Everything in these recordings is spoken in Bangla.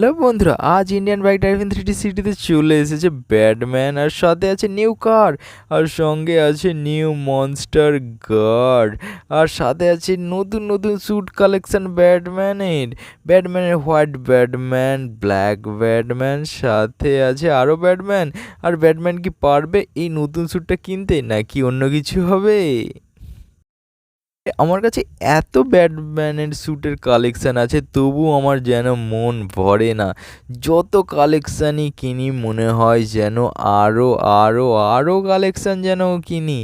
হ্যালো বন্ধুরা, আজ ইন্ডিয়ান বাইক ড্রাইভিং থ্রিটি সিটিতে চলে এসেছে ব্যাটম্যান আর সাথে আছে নিউ কার আর সঙ্গে আছে নিউ মনস্টার গার্ড আর সাথে আছে নতুন নতুন স্যুট কালেকশন ব্যাটম্যানের ব্যাটম্যানের হোয়াইট ব্যাটম্যান ব্ল্যাক ব্যাটম্যান সাথে আছে আরও ব্যাটম্যান আর ব্যাটম্যান কি পারবে এই নতুন স্যুটটা কিনতে, নাকি অন্য কিছু হবে? আমার কাছে এত ব্যাডম্যানের স্যুটের কালেকশান আছে তবু আমার যেন মন ভরে না। যত কালেকশানই কিনি, মনে হয় যেন আরও আরও আরও কালেকশান যেন কিনি।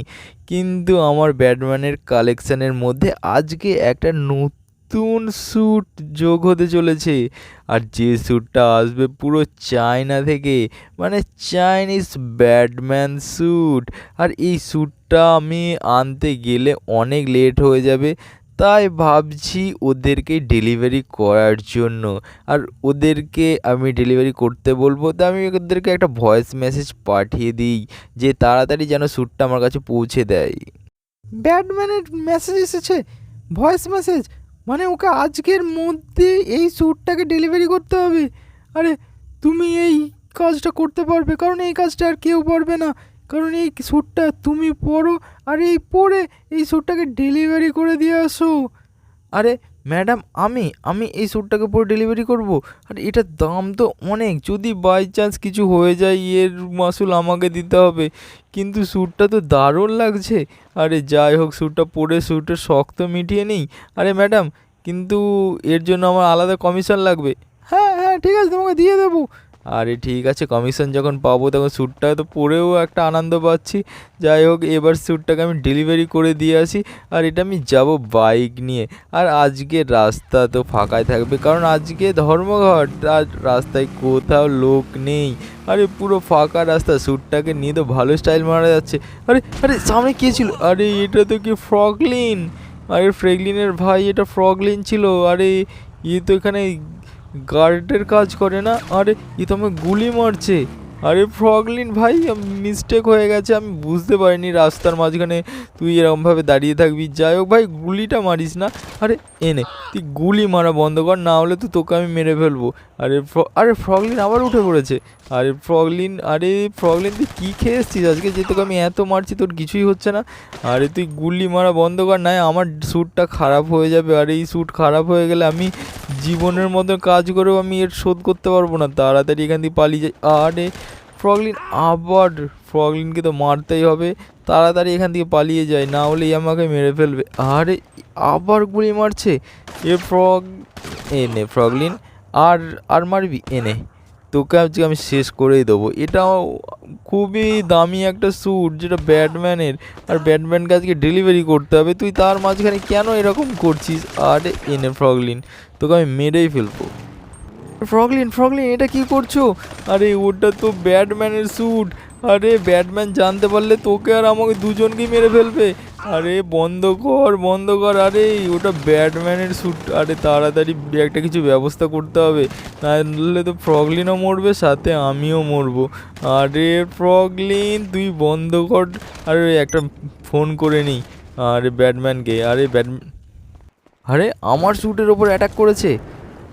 কিন্তু আমার ব্যাডম্যানের কালেকশানের মধ্যে আজকে একটা নতুন স্যুট যোগ হতে চলেছে। আর যে স্যুটটা আসবে পুরো চায়না থেকে মানে চাইনিজ ব্যাটম্যান স্যুট আর এই স্যুটটা আমি আনতে গেলে অনেক লেট হয়ে যাবে, তাই ভাবছি ওদেরকে ডেলিভারি করার জন্য। আর ওদেরকে আমি ডেলিভারি করতে বলব, তো আমি ওদেরকে একটা ভয়েস মেসেজ পাঠিয়ে দিই, যে তাড়াতাড়ি যেন স্যুটটা আমার কাছে পৌঁছে দেয়। ব্যাটম্যানের মেসেজ এসেছে? ভয়েস মেসেজ মানে ওকে আজকের মধ্যে এই স্যুটটাকে ডেলিভারি করতে হবে। আরে, তুমি এই কাজটা করতে পারবে, কারণ এই কাজটা আর কেউ পারবে না। কারণ এই স্যুটটা তুমি পরো, আর এই পরে এই স্যুটটাকে ডেলিভারি করে দিয়ে আসো। আরে ম্যাডাম, আমি আমি এই স্যুটটাকে পরে ডেলিভারি করব? আর এটার দাম তো অনেক। যদি বাই চান্স কিছু হয়ে যায়, এর মাসুল আমাকে দিতে হবে। কিন্তু স্যুটটা তো দারুণ লাগছে। আরে যাই হোক, স্যুটটা পরে স্যুটের শখ তো মিটিয়ে নেই। আরে ম্যাডাম, কিন্তু এর জন্য আমার আলাদা কমিশন লাগবে। হ্যাঁ হ্যাঁ ঠিক আছে, তোমাকে দিয়ে দেবো। আরে ঠিক আছে কমিশন যখন পাবো তখন স্যুটটা তো পরেও একটা আনন্দ পাচ্ছি। যাই হোক, এবার স্যুটটাকে আমি ডেলিভারি করে দিয়ে আসি। আর এটা আমি যাব বাইক নিয়ে। আর আজকে রাস্তা তো ফাঁকাই থাকবে, কারণ আজকে ধর্মঘট। আর রাস্তায় কোথাও লোক নেই। আরে পুরো ফাঁকা রাস্তা স্যুটটাকে নিয়ে তো ভালো স্টাইল মারা যাচ্ছে। আরে আরে, সামনে কে ছিল? আরে, এটা তো কি ফ্রগলিন আরে ফ্রেগলিনের ভাই, এটা ফ্রগলিন ছিল। আরে ইয়ে তো এখানে গার্ডের কাজ করে না? আরে ই তো গুলি মারছে। আরে ফ্রগলিন ভাই মিস্টেক হয়ে গেছে, আমি বুঝতে পারিনি রাস্তার মাঝখানে তুই এরকমভাবে দাঁড়িয়ে থাকবি। যাই হোক ভাই, গুলিটা মারিস না। আরে এনে তুই গুলি মারা বন্ধ কর, না হলে তো তোকে আমি মেরে ফেলব। আরে আরে ফ্রগলিন আবার উঠে পড়েছে। আরে ফ্রগলিন আরে ফ্রগলিন তুই কী খেয়ে এসছিস? আজকে যে তোকে আমি এত মারছি, তোর কিছুই হচ্ছে না। আরে তুই গুলি মারা বন্ধ কর নাই আমার স্যুটটা খারাপ হয়ে যাবে। আর এই স্যুট খারাপ হয়ে গেলে আমি জীবনের মতো কাজ করেও আমি এর শোধ করতে পারব না। তাড়াতাড়ি এখান থেকে পালিয়ে যাই। আরে ফ্রগলিন, আবার ফ্রগলিনকে তো মারতেই হবে। তাড়াতাড়ি এখান থেকে পালিয়ে যায়, না হলেই আমাকে মেরে ফেলবে। আরে, আবার গুলি মারছে? এ ফ্রগ এনে ফ্রগলিন, আর আর মারবি? এনে তোকে আজকে আমি শেষ করেই দেবো। এটাও খুবই দামি একটা স্যুট যেটা ব্যাটম্যানের। আর ব্যাটম্যানকে আজকে ডেলিভারি করতে হবে। তুই তার মাঝখানে কেন এরকম করছিস? আরে এনে ফ্রগলিন, তোকে আমি মেরেই ফেলব। ফ্রগলিন ফ্রগলিন, এটা কি করছ? আরে, ওটা তো ব্যাটম্যানের স্যুট আরে, ব্যাটম্যান জানতে পারলে তোকে আর আমাকে দুজনকেই মেরে ফেলবে। আরে, বন্ধ কর বন্ধ কর। আরে, ওটা ব্যাটম্যানের স্যুট আরে, তাড়াতাড়ি একটা কিছু ব্যবস্থা করতে হবে। নাহলে তো ফ্রগলিনও মরবে, সাথে আমিও মরবো। আরে, ফ্রগলিন, তুই বন্ধ কর। আরে, একটা ফোন করে নিই। আরে, ব্যাটম্যানকে। আরে ব্যাটম্যান আরে, আমার স্যুটের ওপর অ্যাটাক করেছে?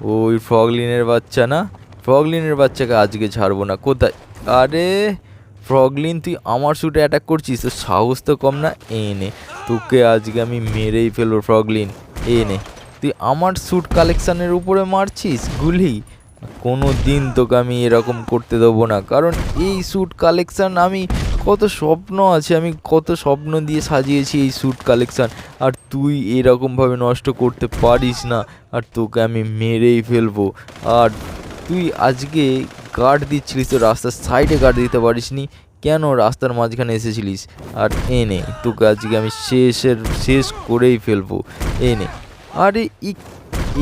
ওই ফ্রগলিনের বাচ্চা না? ফ্রগলিনের বাচ্চাকে আজকে ছাড়বো না। কোথায়? আরে, ফ্রগলিন, তুই আমার স্যুটে অ্যাটাক করছিস? তো সাহস তো কম না? এনে তোকে আজকে আমি মেরেই ফেলব ফ্রগলিন। এনে তুই আমার স্যুট কালেকশানের উপরে মারছিস? গুলি? কোনো দিন তোকে আমি এরকম করতে দেবো না। কারণ এই স্যুট কালেকশান আমি কত স্বপ্ন আছে, আমি কত স্বপ্ন দিয়ে সাজিয়েছি এই স্যুট কালেকশান আর তুই এরকমভাবে নষ্ট করতে পারিস না, আর তোকে আমি মেরেই ফেলব। আর তুই আজকে গার্ড দিচ্ছিলিস তো, রাস্তার সাইডে গার্ড দিতে পারিসনি, কেন রাস্তার মাঝখানে এসেছিলিস? আর এনে তোকে আজকে আমি শেষের, শেষ করেই ফেলব এনে আরে ই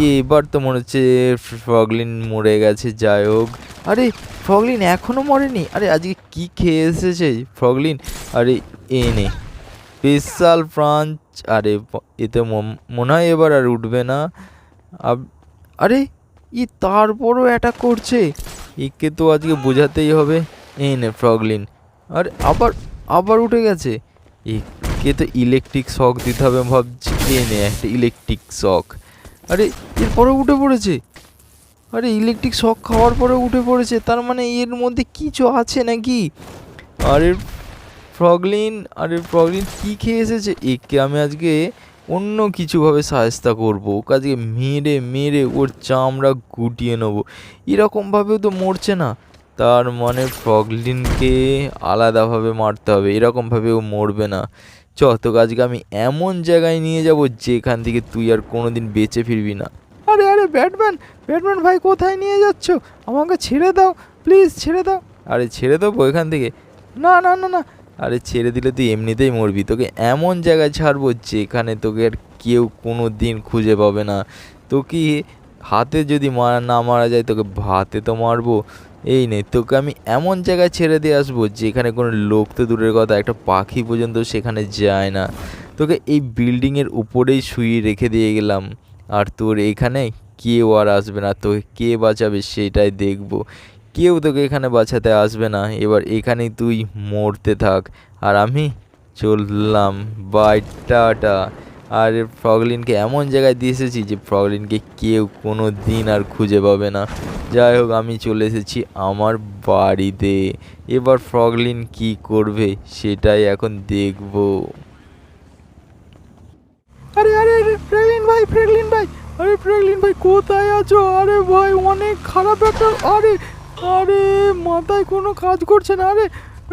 এ এবার তো মনে হচ্ছে ফ্রগলিন মরে গেছে, যাই হোক। আরে ফ্রগলিন এখনও মরেনি? আরে আজকে কি খেয়ে এসেছে ফ্রগলিন আরে এনে স্পেশাল ফ্রাঞ্চ আরে এতে মনে হয় এবার আর উঠবে না। আরে ই তারপরও অ্যাটাক করছে। একে তো আজকে বোঝাতেই হবে। এ নে ফ্রগলিন আরে আবার আবার উঠে গেছে। একে তো ইলেকট্রিক শক দিতে হবে, ভাবছি। এ নে, একটা ইলেকট্রিক শক আরে এরপরে উঠে পড়েছে। আরে ইলেকট্রিক শক খাওয়ার পরে উঠে পড়েছে, তার মানে এর মধ্যে কিছু আছে নাকি? আরে ফ্রগলিন আরে ফ্রগলিন কি খেয়ে এসেছে? একে আমি আজকে অন্য কিছুভাবে সাহায্য করব, ওকে আজকে মেরে মেরে ওর চামড়া গুটিয়ে নেব। এরকমভাবেও তো মরছে না, তার মানে ফ্রগলিনকে আলাদাভাবে মারতে হবে এরকমভাবে ও মরবে না। চ তোকে আজকে আমি এমন জায়গায় নিয়ে যাব যেখান থেকে তুই আর কোনোদিন বেঁচে ফিরবি না। আরে আরে ব্যাটম্যান ব্যাটম্যান ভাই কোথায় নিয়ে যাচ্ছ? আমাকে ছেড়ে দাও প্লিজ ছেড়ে দাও। আরে ছেড়ে দেবো এখান থেকে? না না না না। আরে ছেড়ে দিলে তুই এমনিতেই মরবি। তোকে এমন জায়গায় ছাড়বো যেখানে তোকে আর কেউ কোনো দিন খুঁজে পাবে না। তোকে হাতে যদি মারা না মারা যায় তোকে ভাতে তো মারবো। এই নেই তোকে আমি এমন জায়গায় ছেড়ে দিয়ে আসব যেখানে কোনো লোক তো দূরের কথা একটা পাখি পর্যন্ত সেখানে যায় না। তোকে এই বিল্ডিংয়ের উপরেই শুয়ে রেখে দিয়ে গেলাম। আর তোর এখানে কেউ আর আসবে না? তোকে কে বাঁচাবে সেটাই দেখব। কেউ তোকে এখানে বাঁচাতে আসবে না। এবার এখানেই তুই মরতে থাক। আর আমি চললাম। By, tata. আর ফ্রগলিনকে এমন জায়গায় দিয়ে এসেছি যে ফ্রগলিনকে কেউ কোনো দিন আর খুঁজে পাবে না। যাই হোক, আমি চলে এসেছি আমার বাড়িতে। এবার ফ্রগলিন কি করবে সেটাই এখন দেখব। আরে আরে ফ্রেগলিন ভাই ফ্রেগলিন ভাই, আরে, ফ্রেগলিন ভাই, কোথায় আছো? আরে ভাই, অনেক খারাপ একটা, আরে আরে, মাথায় কোনো কাজ করছে না, আরে,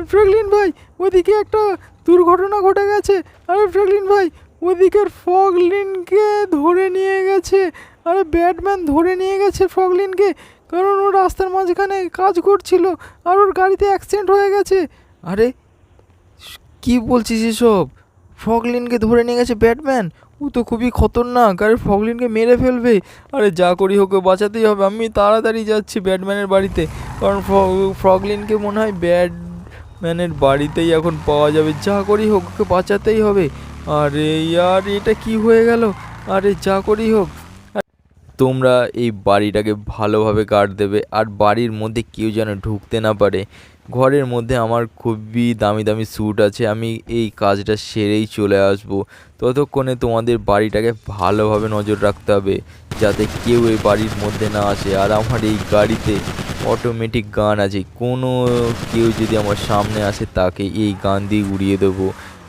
ফ্রেগলিন ভাই, ওইদিকে একটা দুর্ঘটনা ঘটে গেছে, আরে, ফ্রেগলিন ভাই, ওইদিকের ফগলিনকে ধরে নিয়ে গেছে, আরে, ব্যাটম্যান ধরে নিয়ে গেছে ফগলিনকে কারণ ও রাস্তার মাঝখানে কাজ করছিল, আর ওর গাড়িতে অ্যাক্সিডেন্ট হয়ে গেছে। আরে, কি বলছিস এসব? ফগলিনকে ধরে নিয়ে গেছে ব্যাটম্যান? ও তো খুবই খতরনাক, আরে ফগলিনকে মেরে ফেলবে। আরে যা করি হোক বাঁচাতেই হবে, আমি তাড়াতাড়ি যাচ্ছি ব্যাটম্যানের বাড়িতে। কারণ ফ- ফ্রগলিনকে মনে হয় ব্যাটম্যানের বাড়িতেই এখন পাওয়া যাবে। যা করি হোক, ওকে বাঁচাতেই হবে। আরে ইয়ার, এটা কি হয়ে গেল? আরে যা করি হোক। তোমরা এই বাড়িটাকে ভালোভাবে গার্ড দেবে, আর বাড়ির মধ্যে কেউ যেন ঢুকতে না পারে। ঘরের মধ্যে আমার খুবই দামি দামি স্যুট আছে, আমি এই কাজটা সেরেই চলে আসব। ততক্ষণে তোমাদের বাড়িটাকে ভালোভাবে নজর রাখতে হবে, যাতে কেউ এই বাড়ির মধ্যে না আসে। আর আমার এই গাড়িতে অটোমেটিক গান আছে, কোনো কেউ যদি আমার সামনে আসে, তাকে এই গান দিয়ে উড়িয়ে দেবো।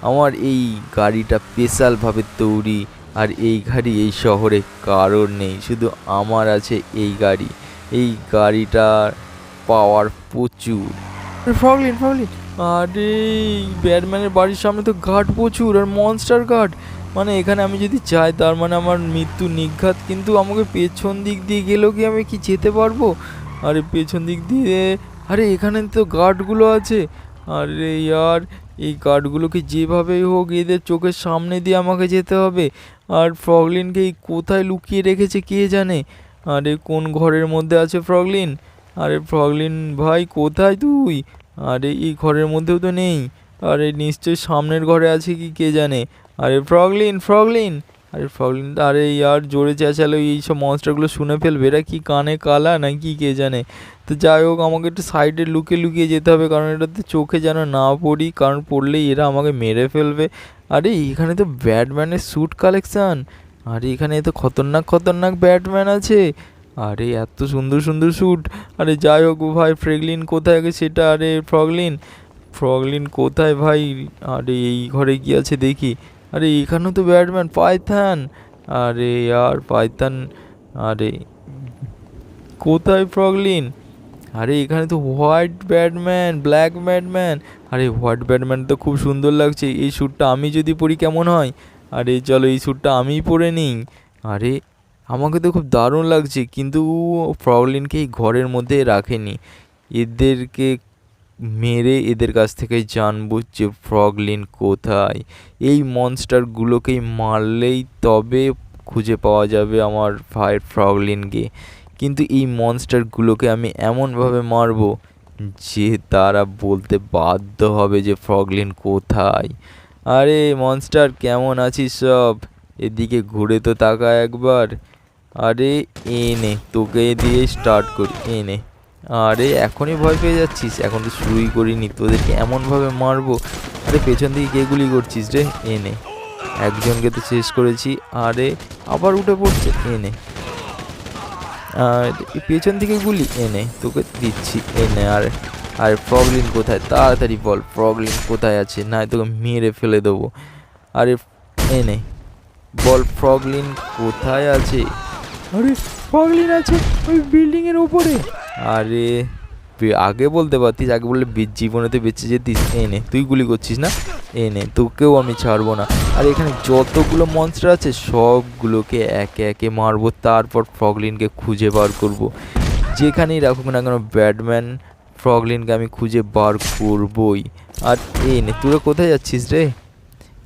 আমার এই গাড়িটা স্পেশালভাবে তৈরি, আর এই গাড়ি এই শহরে কারোর নেই, শুধু আমার আছে এই গাড়ি। এই গাড়িটার পাওয়ার প্রচুর। ফ্রগলিন ফ্রগলিন আরে ব্যাটম্যানের বাড়ির সামনে তো গার্ড প্রচুর আর মনস্টার গার্ড মানে এখানে আমি যদি যাই, তার মানে আমার মৃত্যু নিঘাত, কিন্তু আমাকে পেছন দিক দিয়ে গেলেও কি আমি কি যেতে পারব? আরে, পেছন দিক দিয়ে, আরে, এখানে তো গার্ডগুলো আছে। আরে ইয়ার, এই গার্ডগুলোকে যেভাবেই হোক এদের চোখের সামনে দিয়ে আমাকে যেতে হবে। আর ফ্রগলিনকে কোথায় লুকিয়ে রেখেছে কে জানে? আরে, কোন ঘরের মধ্যে আছে ফ্রগলিন? আরে ফ্রগলিন ভাই, কোথায় তুই? আরে এই ঘরের মধ্যেও তো নেই। আরে, নিশ্চয়ই সামনের ঘরে আছে কি কে জানে? আরে ফ্রগলিন ফ্রগলিন আরে ফ্রগলিন আরে ইয়ার জোরে চেঁচালো এই সব মনস্টারগুলো শুনে ফেলবে। এরা কি কানে কালা নাকি কে জানে? তো যাই হোক, আমাকে একটু সাইডে লুকিয়ে লুকিয়ে যেতে হবে, কারণ এটাতে চোখে যেন না পড়ি, কারণ পড়লেই এরা আমাকে মেরে ফেলবে। আরে, এখানে তো ব্যাটম্যানের স্যুট কালেকশান আরে, এখানে তো খতরনাক খতরনাক ব্যাটম্যান আছে! আরে, এত সুন্দর সুন্দর স্যুট আরে, যাই হোক ভাই ফ্রেগলিন কোথায় গেছে সেটা? আরে ফ্রগলিন ফ্রগলিন কোথায় ভাই? আরে, এই ঘরে কি আছে দেখি। আরে, এখানেও তো ব্যাটম্যান পাইথান আরে, আর পাইথান আরে, কোথায় ফ্রগলিন আরে, এখানে তো হোয়াইট ব্যাটম্যান ব্ল্যাক ব্যাটম্যান আরে হোয়াইট ব্যাটম্যান তো খুব সুন্দর লাগছে। এই স্যুটটা আমি যদি পরি কেমন হয়? আরে, চলো, এই স্যুটটা আমিই পরে নিই। আরে আমাকে তো খুব দারুণ লাগছে, কিন্তু ফ্রগলিনকে এই ঘরের মধ্যে রাখেনি। এদেরকে মেরে এদের কাছ থেকে জানব যে ফ্রগলিন কোথায়। এই মনস্টারগুলোকেই মারলেই তবে খুঁজে পাওয়া যাবে আমার ভাইয়ের ফ্রগলিনকে কিন্তু এই মনস্টারগুলোকে আমি এমনভাবে মারবো যে তারা বলতে বাধ্য হবে যে ফ্রগলিন কোথায়। আরে মনস্টার কেমন আছিস সব? এদিকে ঘুরে তো তাকা একবার। আরে এনে তোকে দিয়ে স্টার্ট করি এনে আরে, এখনই ভয় পেয়ে যাচ্ছিস? এখন তো শুরুই করিনি, তোদেরকে এমনভাবে মারবো। আরে, পেছন দিকে কে গুলি করছিস রে? এনে একজনকে তো শেষ করেছি। আরে, আবার উঠে পড়ছে এনে আর পেছন থেকে গুলি এনে তোকে দিচ্ছি এনে আর আর ফ্রগলিন কোথায়? তাড়াতাড়ি বল, ফ্রগলিন কোথায় আছে? না তোকে মেরে ফেলে দেবো। আরে এনে বল, ফ্রগলিন কোথায় আছে? আরে ফ্রগলিন আছে ওই বিল্ডিং এর উপরে। আরে আগে বলতে পারতিস, আগে বললে বে- জীবনেতে বেঁচে যেতিস। এনে তুই গুলি করছিস না? এনে তোকেও আমি ছাড়বো না। আর এখানে যতগুলো মনস্টার আছে, সবগুলোকে একে একে মারবো, তারপর ফ্রগলিনকে খুঁজে বার করব। যেখানেই রাখুক না কেন, ব্যাটম্যান ফ্রগলিনকে আমি খুঁজে বার করবই। আর এই নে, তোরা কোথায় যাচ্ছিস রে?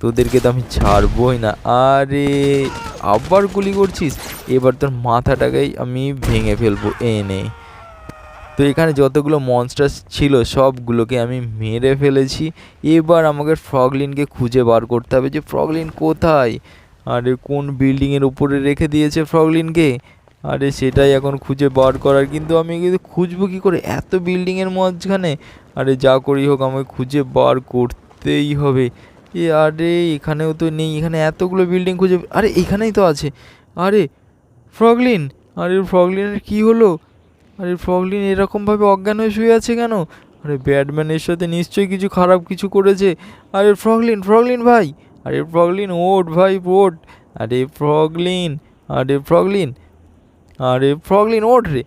তোদেরকে তো আমি ছাড়বই না। আরে, আবার গুলি করছিস? এবার তোর মাথাটাকেই আমি ভেঙে ফেলব এনে। তো এখানে যতগুলো মনস্টার ছিল, সবগুলোকে আমি মেরে ফেলেছি। এবার আমাকে ফ্রগলিনকে খুঁজে বার করতে হবে যে, ফ্রগলিন কোথায়? আরে, কোন বিল্ডিংয়ের উপরে রেখে দিয়েছে ফ্রগলিনকে? আরে, সেটাই এখন খুঁজে বার করার। কিন্তু আমি কিন্তু খুঁজবো কী করে? এত বিল্ডিংয়ের মাঝখানে? আরে, যা করি হোক, আমাকে খুঁজে বার করতেই হবে। এ আরে, এখানেও তো নেই, এখানে এতগুলো বিল্ডিং খুঁজে আরে, এখানেই তো আছে। আরে, ফ্রগলিন, আরে, ফ্রগলিনের কী হলো? আরে, ফ্রগলিন এরকমভাবে অজ্ঞান হয়ে শুয়ে আছে কেন? আরে, ব্যাটম্যানের সাথে নিশ্চয়ই কিছু খারাপ কিছু করেছে। আরে, ফ্রগলিন ফ্রগলিন ভাই, আরে, ফ্রগলিন ওট ভাই ওট আরে, ফ্রগলিন আরে ফ্রগলিন আরে, ফ্রগলিন ওট রে।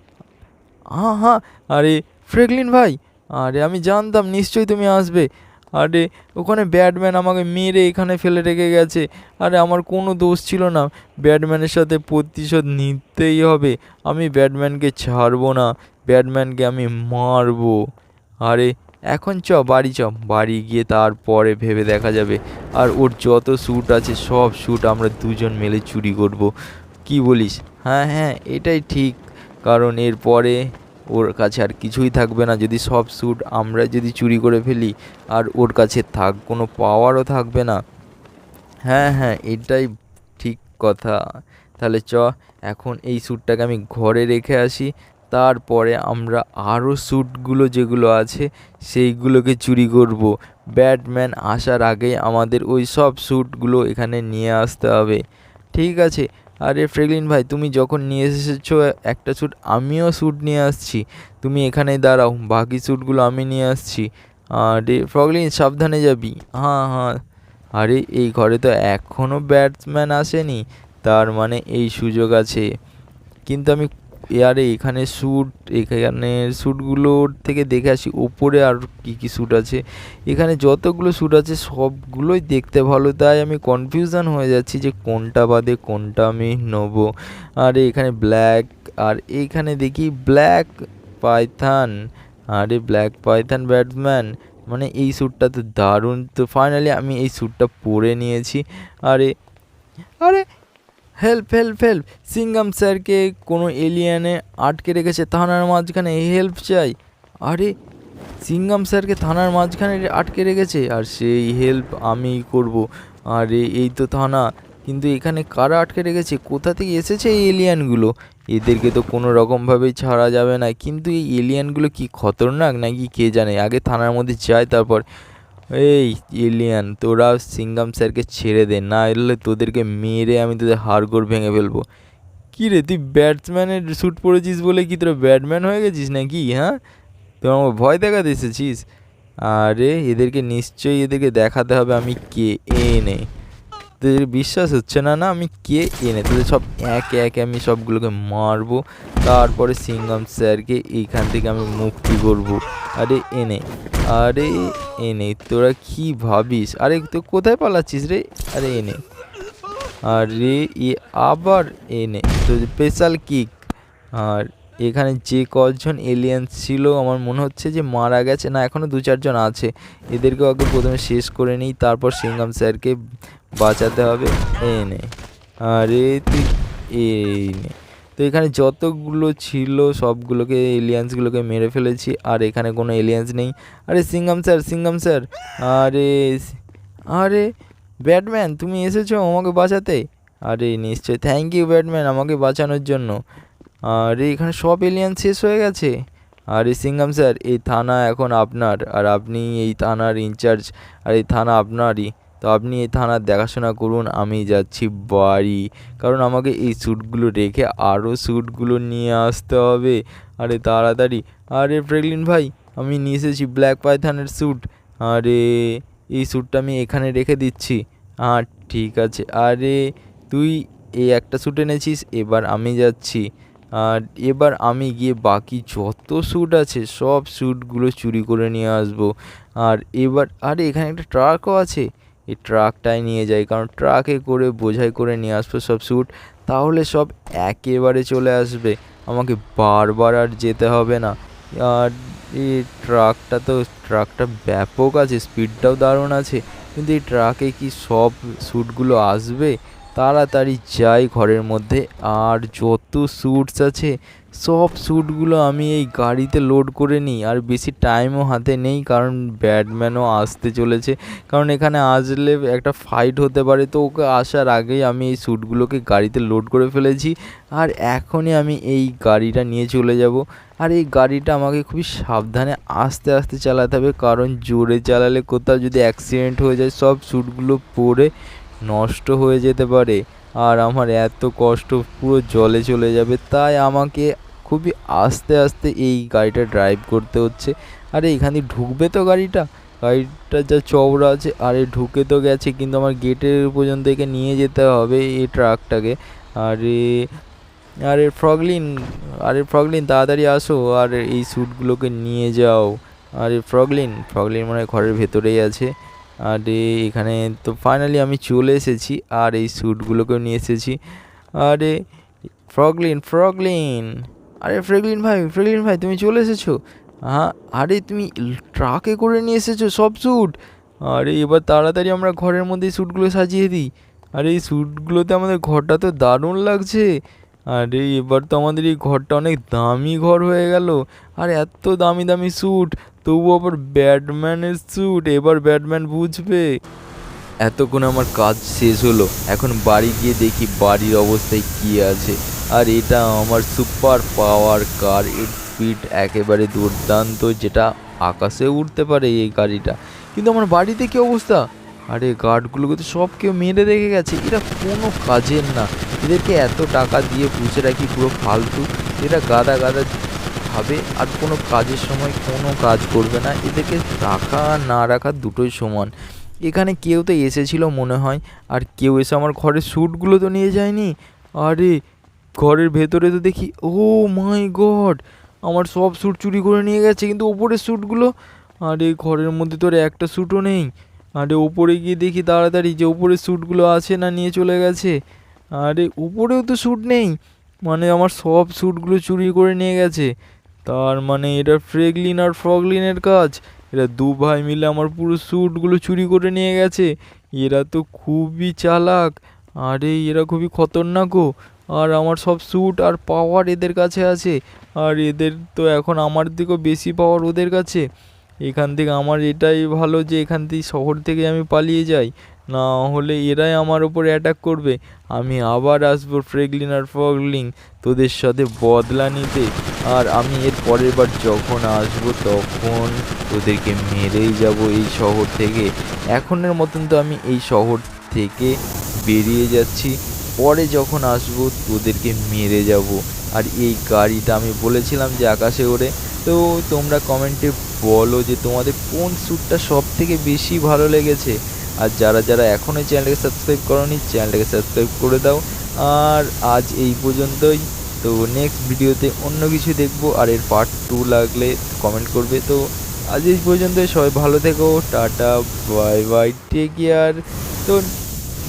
হ্যাঁ হ্যাঁ আরে, ফ্রেগলিন ভাই, আরে, আমি জানতাম নিশ্চয়ই তুমি আসবে। আরে, ওখানে ব্যাটম্যান আমাকে মেরে এখানে ফেলে রেখে গেছে। আরে, আমার কোনো দোষ ছিল না। ব্যাটম্যানের সাথে প্রতিশোধ নিতেই হবে। আমি ব্যাটম্যানকে ছাড়বো না। ব্যাটম্যানকে আমি মারবো। আরে, এখন চ, বাড়ি চ। বাড়ি গিয়ে তারপরে ভেবে দেখা যাবে। আর ওর যত স্যুট আছে, সব স্যুট আমরা দুজন মিলে চুরি করব। কি বলিস? হ্যাঁ হ্যাঁ এটাই ঠিক। কারণ এরপরে ওর কাছে আর কিছুই থাকবে না। যদি সব স্যুট আমরা যদি চুরি করে ফেলি, আর ওর কাছে থাক, কোনো পাওয়ারও থাকবে না। হ্যাঁ হ্যাঁ এটাই ঠিক কথা। তাহলে চ, এখন এই স্যুটটাকে আমি ঘরে রেখে আসি। তারপরে আমরা আরও স্যুটগুলো যেগুলো আছে, সেইগুলোকে চুরি করব। ব্যাটম্যান আসার আগে আমাদের ওই সব স্যুটগুলো এখানে নিয়ে আসতে হবে। ঠিক আছে আরে ফ্রেগলিন ভাই, তুমি যখন নিয়ে এসেছ একটা স্যুট আমিও স্যুট নিয়ে আসছি। তুমি এখানে দাঁড়াও, বাকি স্যুটগুলো আমি নিয়ে আসছি। আরে ফ্রগলিন, সাবধানে যাবি। হ্যাঁ হ্যাঁ। আরে এই ঘরে তো এখনও ব্যাটসম্যান আসেনি, তার মানে এই সুযোগ আছে। কিন্তু আমি আরে এখানে শ্যুট এখানে শ্যুটগুলোর থেকে দেখে আসি, ওপরে আর কী কী শ্যুট আছে। এখানে যতগুলো শ্যুট আছে, সবগুলোই দেখতে ভালো। তাই আমি কনফিউশন হয়ে যাচ্ছি যে কোনটা বাদে কোনটা আমি নেব। আর, এখানে ব্ল্যাক আর এইখানে দেখি ব্ল্যাক পাইথান আরে ব্ল্যাক পাইথান ব্যাটসম্যান মানে এই শ্যুটটা তো দারুণ। তো ফাইনালি আমি এই শ্যুটটা পরে নিয়েছি। আরে আরে হেল্প হেল্প হেল্প সিঙ্গাম স্যারকে কোনো এলিয়ানে আটকে রেখেছে থানার মাঝখানে হেল্প চাই। আরে সিঙ্গাম স্যারকে থানার মাঝখানে আটকে রেখেছে? আর সেই হেল্প আমিই করব। আরে, এই তো থানা। কিন্তু এখানে কারা আটকে রেখেছে? কোথা থেকে এসেছে এই এলিয়ানগুলো এদেরকে তো কোনো রকমভাবেই ছাড়া যাবে না। কিন্তু এই এলিয়ানগুলো কি খতরনাক? নাকি কে জানে? আগে থানার মধ্যে যায় তারপর এই ইলিয়ান তোরা সিঙ্গাম স্যারকে ছেড়ে দে, না এলে তোদেরকে মেরে আমি তোদের হাড়গোড় ভেঙে ফেলব। কী রে, তুই ব্যাটসম্যানের শ্যুট পড়েছিস বলে কি তোরা ব্যাটম্যান হয়ে গেছিস নাকি হ্যাঁ? তোর আমার ভয় দেখাতে এসেছিস? আরে, এদেরকে নিশ্চয়ই এদেরকে দেখাতে হবে আমি কে এনে তোদের বিশ্বাস হচ্ছে না না আমি কে এনে? তোদের সব একে একে আমি সবগুলোকে মারবো, তারপরে সিঙ্গাম স্যারকে এইখান থেকে আমি মুক্তি করব। আরে এনে আরে এনে, তোরা কি ভাবিস? আরে তো কোথায় পালাচ্ছিস রে? আরে এনে, আরে এ আবার এনে তো স্পেশাল কিক। আর এখানে যে কজন এলিয়েন্স ছিল, আমার মনে হচ্ছে যে মারা গেছে, না এখনও দু চারজন আছে। এদেরকেও আগে প্রথমে শেষ করে নিই, তারপর সিঙ্গাম স্যারকে বাঁচাতে হবে। এনে আরে তুই এই নে। তো এখানে যতগুলো ছিল, সবগুলোকে এলিয়েন্সগুলোকে মেরে ফেলেছি। আর এখানে কোনো এলিয়েন্স নেই। আরে সিঙ্গাম স্যার সিঙ্গাম স্যার। আরে আরে ব্যাটম্যান, তুমি এসেছ আমাকে বাঁচাতে? আরে নিশ্চয়ই। থ্যাংক ইউ ব্যাটম্যান, আমাকে বাঁচানোর জন্য। আরে এখানে সব এলিয়েন শেষ হয়ে গেছে। আরে সিঙ্গাম স্যার, এই থানা এখন আপনার। আর আপনি এই থানার ইনচার্জ আর এই থানা আপনারই। তো আপনি এই থানার দেখাশোনা করুন, আমি যাচ্ছি বাড়ি। কারণ আমাকে এই স্যুটগুলো রেখে আরও স্যুটগুলো নিয়ে আসতে হবে। আরে তাড়াতাড়ি। আরে ফ্রেগলিন ভাই, আমি নিয়ে এসেছি ব্ল্যাক পাইথানের স্যুট আরে, এই স্যুটটা আমি এখানে রেখে দিচ্ছি। হ্যাঁ ঠিক আছে। আরে, তুই এই একটা স্যুট এনেছিস, এবার আমি যাচ্ছি। আর এবার আমি গিয়ে বাকি যত স্যুট আছে, সব স্যুটগুলো চুরি করে নিয়ে আসব। আর এবার, আরে এখানে একটা ট্রাকও আছে। এই ট্রাকটাই নিয়ে যাই, কারণ ট্রাকে করে, বোঝাই করে নিয়ে আসব সব স্যুট, তাহলে সব একেবারে চলে আসবে। আমাকে বারবার আর যেতে হবে না। আর এই ট্রাকটা তো, ট্রাকটা ব্যাপক আছে স্পিডটাও দারুণ আছে, কিন্তু এই ট্রাকে কি সব স্যুটগুলো আসবে? তাড়াতাড়ি যাই ঘরের মধ্যে। আর যত স্যুটস আছে, সব স্যুটগুলো আমি এই গাড়িতে লোড করে নিই। আর বেশি টাইমও হাতে নেই, কারণ ব্যাটম্যানও আসতে চলেছে। কারণ এখানে আসলে একটা ফাইট হতে পারে, তো ওকে আসার আগেই আমি এই স্যুটগুলোকে গাড়িতে লোড করে ফেলেছি। আর এখনই আমি এই গাড়িটা নিয়ে চলে যাব। আর এই গাড়িটা আমাকে খুবই সাবধানে আস্তে আস্তে চালাতে হবে, কারণ জোরে চালালে কোথাও যদি অ্যাক্সিডেন্ট হয়ে যায়, সব স্যুটগুলো পড়ে নষ্ট হয়ে যেতে পারে। আর আমার এত কষ্ট, পুরো জলে চলে যাবে। তাই আমাকে খুবই আস্তে আস্তে এই গাড়িটা ড্রাইভ করতে হচ্ছে। আরে, এখানে ঢুকবে তো গাড়িটা? গাড়িটা যা চওড়া আছে, আরে, ঢুকে তো গেছে। কিন্তু আমার গেটের পর্যন্ত একে নিয়ে যেতে হবে এই ট্রাকটাকে আরে আরে, ফ্রগলিন আরে, ফ্রগলিন, তাড়াতাড়ি আসো। আর এই স্যুটগুলোকে নিয়ে যাও। আরে, ফ্রগলিন ফ্রগলিন মনে হয় ঘরের ভেতরেই আছে। আরে এখানে তো ফাইনালি আমি চলে এসেছি আর এই স্যুটগুলোকেও নিয়ে এসেছি। আরে ফ্রগলিন ফ্রগলিন আরে ফ্রেগলিন ভাই ফ্রেগলিন ভাই, তুমি চলে এসেছ? হ্যাঁ আরে তুমি ট্রাকে করে নিয়ে এসেছ সব স্যুট আরে এবার তাড়াতাড়ি আমরা ঘরের মধ্যে স্যুটগুলো সাজিয়ে দিই। আরে এই স্যুটগুলোতে আমাদের ঘরটা তো দারুণ লাগছে। আরে, এবার তো আমাদের এই ঘরটা অনেক দামি ঘর হয়ে গেল। আর এত দামি দামি স্যুট তবু আবার ব্যাটম্যানের স্যুট এবার ব্যাটম্যান বুঝবে। এতক্ষণ আমার কাজ শেষ হলো, এখন বাড়ি গিয়ে দেখি বাড়ির অবস্থায় কী আছে। আর এটা আমার সুপার পাওয়ার কার এর স্পিড একেবারে দুর্দান্ত, যেটা আকাশে উঠতে পারে এই গাড়িটা। কিন্তু আমার বাড়িতে কী অবস্থা? আরে গার্ডগুলোকে তো সব কেউ মেরে রেখে গেছে এটা কোনো কাজের না। এদেরকে এত টাকা দিয়ে পুষে রাখি পুরো ফালতু? এরা গাদা গাদা খাবে আর কোনো কাজের সময় কোনো কাজ করবে না। এদেরকে রাখা না রাখা দুটোই সমান। এখানে কেউ তো এসেছিল মনে হয়, আর কেউ এসে আমার ঘরের স্যুটগুলো তো নিয়ে যায়নি। আরে, ঘরের ভেতরে তো দেখি, ও মাই গড! আমার সব স্যুট চুরি করে নিয়ে গেছে, কিন্তু ওপরের স্যুটগুলো? আরে, ঘরের মধ্যে তোর একটা স্যুটও নেই। আরে, ওপরে গিয়ে দেখি তাড়াতাড়ি যে ওপরের স্যুটগুলো আছে না নিয়ে চলে গেছে। আরে উপরেও তো স্যুট নেই। মানে আমার সব স্যুটগুলো চুরি করে নিয়ে গেছে। তার মানে এটা ফ্রেগলিন আর ফ্রগলিনের কাজ। এরা দু ভাই মিলে আমার পুরো স্যুটগুলো চুরি করে নিয়ে গেছে। এরা তো খুবই চালাক। আরে এরা খুবই খতরনাকও আর আমার সব স্যুট আর পাওয়ার এদের কাছে আছে। আর এদের তো এখন আমার থেকেও বেশি পাওয়ার ওদের কাছে। এখান থেকে আমার এটাই ভালো যে এখান থেকে শহর থেকে আমি পালিয়ে যাই। না হলে এরাই আমার ওপরে অ্যাটাক করবে। আমি আবার আসব ফ্রেগলিন আর ফগলিং তোদের সাথে বদলা নিতে। আর আমি এর পরের বার যখন আসব তখন তোদেরকে মেরেই যাব এই শহর থেকে। এখনের মতন তো আমি এই শহর থেকে বেরিয়ে যাচ্ছি। পরে যখন আসব তোদেরকে মেরে যাব। আর এই গাড়িটা আমি বলেছিলাম যে আকাশে ওড়ে। তো তোমরা কমেন্টে বলো যে তোমাদের কোন স্যুটটা সব থেকে বেশি ভালো লেগেছে। আর যারা যারা এখনও চ্যানেলটাকে সাবস্ক্রাইব করনি, চ্যানেলটাকে সাবস্ক্রাইব করে দাও। আর আজ এই পর্যন্তই। তো নেক্সট ভিডিওতে অন্য কিছু দেখব, আর এর পার্ট টু লাগলে কমেন্ট করবে। তো আজ এই পর্যন্তই। সবাই ভালো থেকো। Tata bye bye take care তো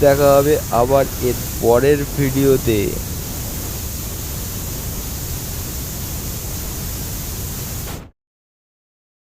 দেখা হবে আবার এর পরের ভিডিওতে